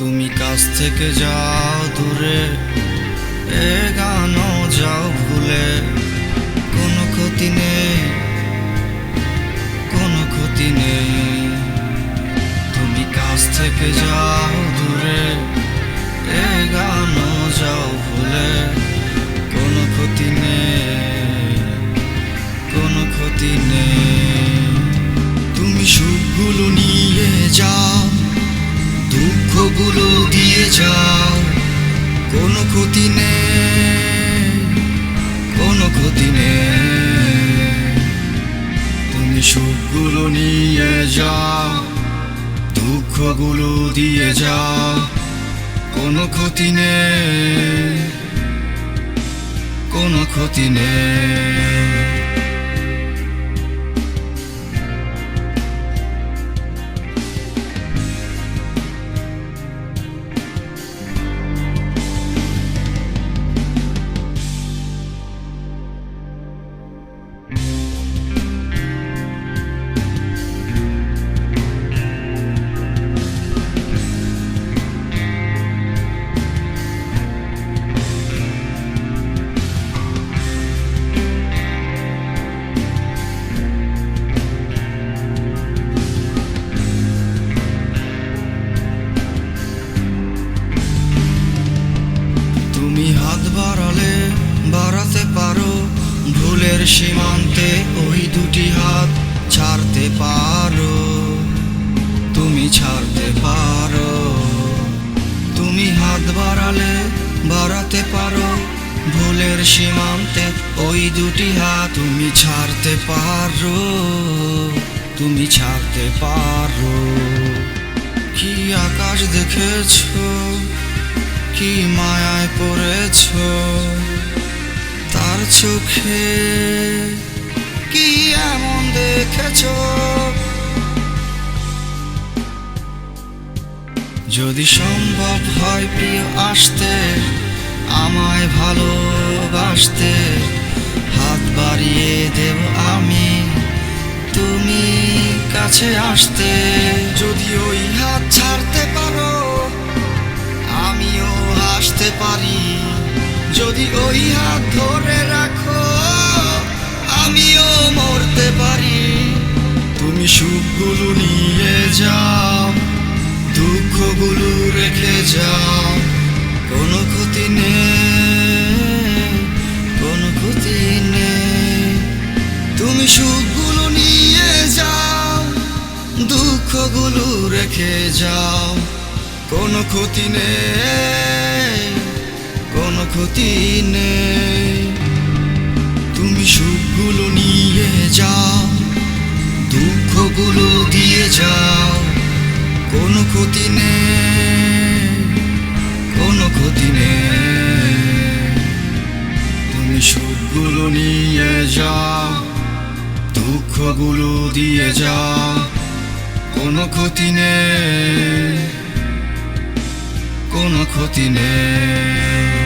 তুমি কাছ থেকে যাও দূরে, এ গানও যাও ভুলে। কোনো ক্ষতি নেই, কোনো ক্ষতি নেই। তুমি কাছ থেকে যাও দুঃখগুলো দিয়ে যাও। কোনো ক্ষতি নেই, কোনো ক্ষতি নেই। তুমি সুখগুলো নিয়ে যাও, দুঃখগুলো দিয়ে যাও, কোনো ক্ষতি নেই, কোনো ক্ষতি নেই। হাত বাড়ালে বাড়াতে পারো। ভুলের সীমান্তে ওই দুটি হাত ছাড়তে পারো। তুমি ছাড়তে পারো। তুমি হাত বাড়ালে বাড়াতে পারো। ভুলের সীমান্তে ওই দুটি হাত তুমি ছাড়তে পারো। তুমি ছাড়তে পারো। কি আকাশ দেখেছ? কি মায়ায় পড়েছ? তার চোখে কি এমন দেখেছ? যদি সম্ভব হয় প্রিয়, আসতে, আমায় ভালোবাসতে, হাত বাড়িয়ে দেব আমি। তুমি কাছে আসতে যদি সুখগুলো নিয়ে যাও, দুঃখগুলো রেখে যাও। কোনো ক্ষতি নেই, কোনো ক্ষতি নেই। তুমি সুখগুলো নিয়ে যাও, দুঃখগুলো রেখে যাও। কোনো ক্ষতি নেই, কোনো ক্ষতি নেই। তুমি সুখগুলো নিয়ে যাও দুঃখগুলো দিয়ে যাও। কোনো ক্ষতি নেই, কোনো ক্ষতি নেই। তুমি সুখগুলো নিয়ে যাও, দুঃখগুলো দিয়ে যাও, কোনো ক্ষতি নেই, কোনো ক্ষতি নেই।